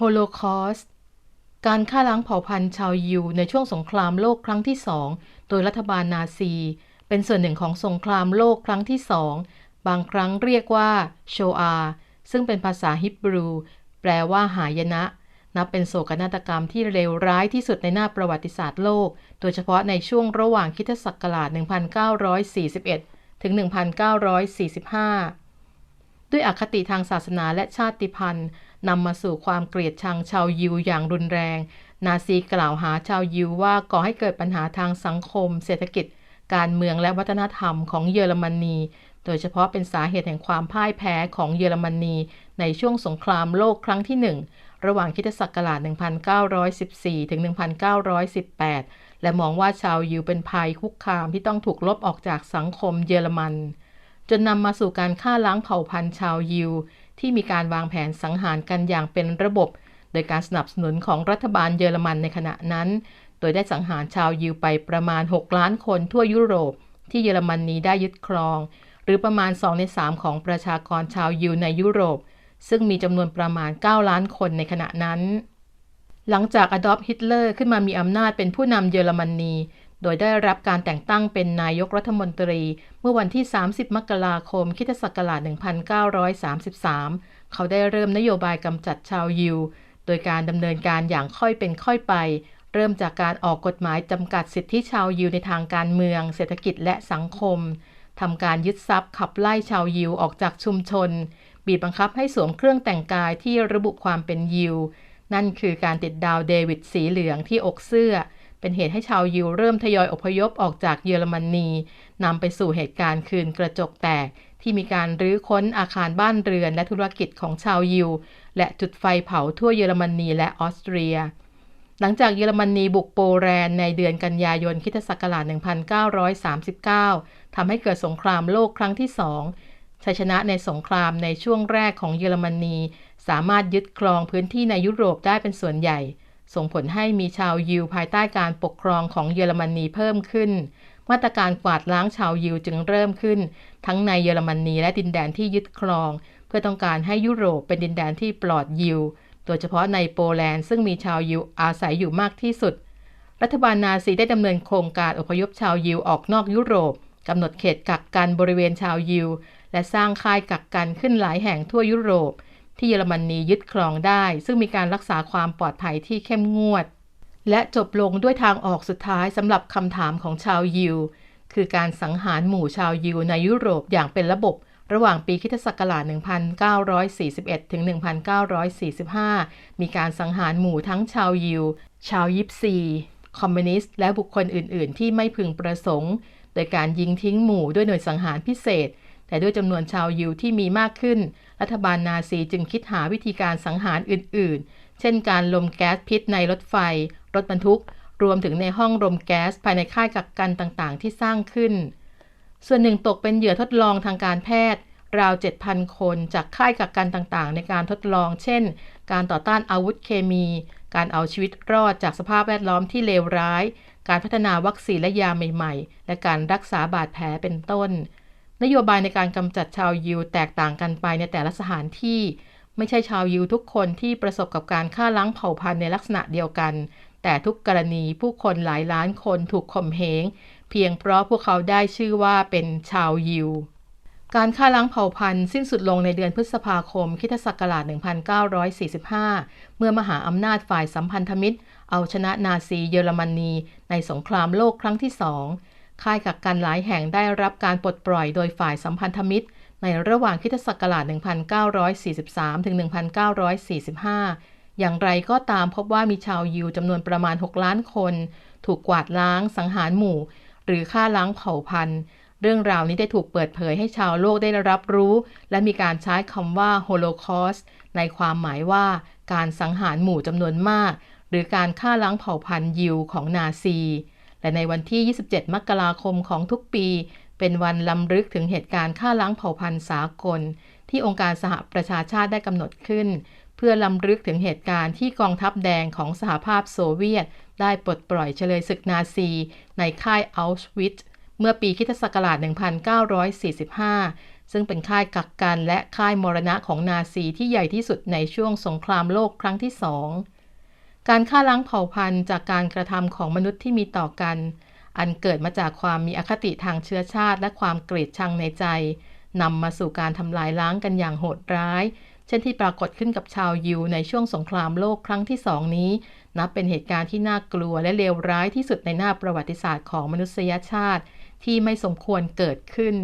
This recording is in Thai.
โฮโลคอสการฆ่าล้างเผ่าพันธุ์ชาวยิวในช่วงสงครามโลกครั้งที่สองโดยรัฐบาลนาซี เป็นส่วนหนึ่งของสงครามโลกครั้งที่สองบางครั้งเรียกว่าโชอา ซึ่งเป็นภาษาฮิบรู แปลว่าหายนะ นับเป็นโศกนาฏกรรมที่เลวร้ายที่สุดในหน้าประวัติศาสตร์โลก โดยเฉพาะในช่วงระหว่างคิทศักราช 1941 ถึง 1945 ด้วยอคติทางศาสนาและชาติพันธุ์นำมาสู่ความเกลียดชังชาวยิวอย่างรุนแรง นาซีกล่าวหาชาวยิวว่าก่อให้เกิดปัญหาทางสังคม เศรษฐกิจ การเมืองและวัฒนธรรมของเยอรมนี โดยเฉพาะเป็นสาเหตุแห่งความพ่ายแพ้ของเยอรมนี ในช่วงสงครามโลกครั้งที่หนึ่งระหว่างคิตศักราช 1914 ถึง 1918 และมองว่าชาวยิวเป็นภัยคุกคามที่ต้องถูกลบออกจากสังคมเยอรมัน จนนำมาสู่การฆ่าล้างเผ่าพันธุ์ชาวยิว ที่มีการวางแผนสังหารกันอย่างเป็นระบบ โดยการสนับสนุนของรัฐบาลเยอรมันในขณะนั้น โดยได้สังหารชาวยิวไปประมาณ 6 ล้านคนทั่วยุโรป ที่เยอรมนนีได้ยึดครอง หรือประมาณ 2 ใน 3 ของประชากรชาวยิวในยุโรป ซึ่งมีจำนวนประมาณ 9 ล้านคนในขณะนั้นหลังจากอดอล์ฟฮิตเลอร์ขึ้นมามีอำนาจเป็นผู้นำเยอรมนนี โดยได้รับการแต่งตั้งเป็นนายกรัฐมนตรี เมื่อวันที่ 30 มกราคมคิศักราช1933 เขาได้เริ่มนโยบายกำจัดชาวยิว โดยการดำเนินการอย่างค่อยเป็นค่อยไป เริ่มจากการออกกฎหมายจำกัดสิทธิชาวยิวในทางการเมือง เศรษฐกิจและสังคมทำการยึดทรัพย์ขับไล่ชาวยิวออกจากชุมชน บีบบังคับให้สวมเครื่องแต่งกายที่ระบุความเป็นยิว นั่นคือการติดดาวเดวิดสีเหลืองที่อกเสื้อ เป็นเหตุให้ชาวยิวเริ่มทยอยอพยพออกจากเยอรมนีนำไปสู่เหตุการณ์คืนกระจกแตก ที่มีการรื้อค้นอาคารบ้านเรือนและธุรกิจของชาวยิว และจุดไฟเผาทั่วเยอรมนีและออสเตรีย หลังจากเยอรมนีบุกโปแลนด์ในเดือนกันยายนคิศักราช 1939 ทำให้เกิดสงครามโลกครั้งที่สองชัยชนะในสงครามในช่วงแรกของเยอรมนี สามารถยึดครองพื้นที่ในยุโรปได้เป็นส่วนใหญ่ ส่งผลให้มีชาวยิวภายใต้การปกครองของเยอรมนีเพิ่มขึ้น มาตรการกวาดล้างชาวยิวจึงเริ่มขึ้น ทั้งในเยอรมนีและดินแดนที่ยึดครอง เพื่อต้องการให้ยุโรปเป็นดินแดนที่ปลอดยิว โดยเฉพาะในโปแลนด์ซึ่งมีชาวยิวอาศัยอยู่มากที่สุด รัฐบาลนาซีได้ดำเนินโครงการอพยพชาวยิวออกนอกยุโรปกำหนดเขตกักกันบริเวณชาวยิว และสร้างค่ายกักกันขึ้นหลายแห่งทั่วยุโรป ที่เยอรมนียึดครองได้ ซึ่งมีการรักษาความปลอดภัยที่เข้มงวด และจบลงด้วยทางออกสุดท้ายสำหรับคำถามของชาวยิว คือการสังหารหมู่ชาวยิวในยุโรปอย่างเป็นระบบระหว่างปีคิศักราช 1941 ถึง 1945 มีการสังหารหมู่ทั้งชาวยิว ชาวยิปซี คอมมิวนิสต์ และบุคคลอื่น ๆ ที่ไม่พึงประสงค์ โดยการยิงทิ้งหมู่ด้วยหน่วยสังหารพิเศษ แต่ด้วยจำนวนชาวยิวที่มีมากขึ้น รัฐบาลนาซีจึงคิดหาวิธีการสังหารอื่น ๆ เช่นการลมแก๊สพิษในรถไฟ รถบรรทุก รวมถึงในห้องรมแก๊สภายในค่ายกักกันต่าง ๆ ที่สร้างขึ้น ส่วนหนึ่งตกเป็นเหยื่อทดลองทางการแพทย์ ราว 7,000 คนจากค่ายกักกันต่าง ๆ ในการทดลอง เช่น การต่อต้านอาวุธเคมี การเอาชีวิตรอดจากสภาพแวดล้อมที่เลวร้าย การพัฒนาวัคซีนและยาใหม่ ๆ และการรักษาบาดแผลเป็นต้น นโยบายในการกำจัดชาวยิวแตกต่างกันไปในแต่ละสถานที่ ไม่ใช่ชาวยิวทุกคนที่ประสบกับการฆ่าล้างเผ่าพันธุ์ในลักษณะเดียวกัน แต่ทุกกรณีผู้คนหลายล้านคนถูกข่มเหงเพียงเพราะพวกเขาได้ชื่อว่าเป็นชาวยิว การฆ่าล้างเผ่าพันธุ์สิ้นสุดลงในเดือนพฤษภาคมคิศักราช 1945 เมื่อมหาอำนาจฝ่ายสัมพันธมิตร เอาชนะนาซีเยอรมนีในสงครามโลกครั้งที่สอง ค่ายกักกันหลายแห่งได้รับการปลดปล่อยโดยฝ่ายสัมพันธมิตร ในระหว่างคิศักราช 1943 ถึง 1945 อย่างไรก็ตามพบว่ามีชาวยิวจำนวนประมาณ 6 ล้านคน ถูกกวาดล้าง สังหารหมู่ หรือฆ่าล้างเผ่าพันธุ์ เรื่องราวนี้ได้ถูกเปิดเผยให้ชาวโลกได้รับรู้ และมีการใช้คำว่าโฮโลคอสในความหมายว่าการสังหารหมู่จำนวนมาก หรือการฆ่าล้างเผ่าพันธุ์ยิวของนาซี และในวันที่ 27 มกราคมของทุกปี เป็นวันลำลึกถึงเหตุการณ์ฆ่าล้างเผ่าพันธุ์สากล ที่องค์การสหประชาชาติได้กำหนดขึ้น เพื่อลำลึกถึงเหตุการณ์ที่กองทัพแดงของสหภาพโซเวียต ได้ปลดปล่อยเฉลยศึกนาซี ในค่ายอัลชวิตเมื่อปีคิศักราช 1945 ซึ่งเป็นค่ายกักกันและค่ายมรณะของนาซีที่ใหญ่ที่สุดในช่วงสงครามโลกครั้งที่สอง การฆ่าล้างเผ่าพันธุ์จากการกระทำของมนุษย์ที่มีต่อกัน อันเกิดมาจากความมีอคติทางเชื้อชาติ และความเกลียดชังในใจนำมาสู่การทำลายล้างกันอย่างโหดร้าย เช่นที่ปรากฏขึ้นกับชาวยิวในช่วงสงครามโลกครั้งที่สองนี้ นับเป็นเหตุการณ์ที่น่ากลัวและเลวร้ายที่สุดในหน้าประวัติศาสตร์ของมนุษยชาติ ที่ไม่สมควรเกิดขึ้น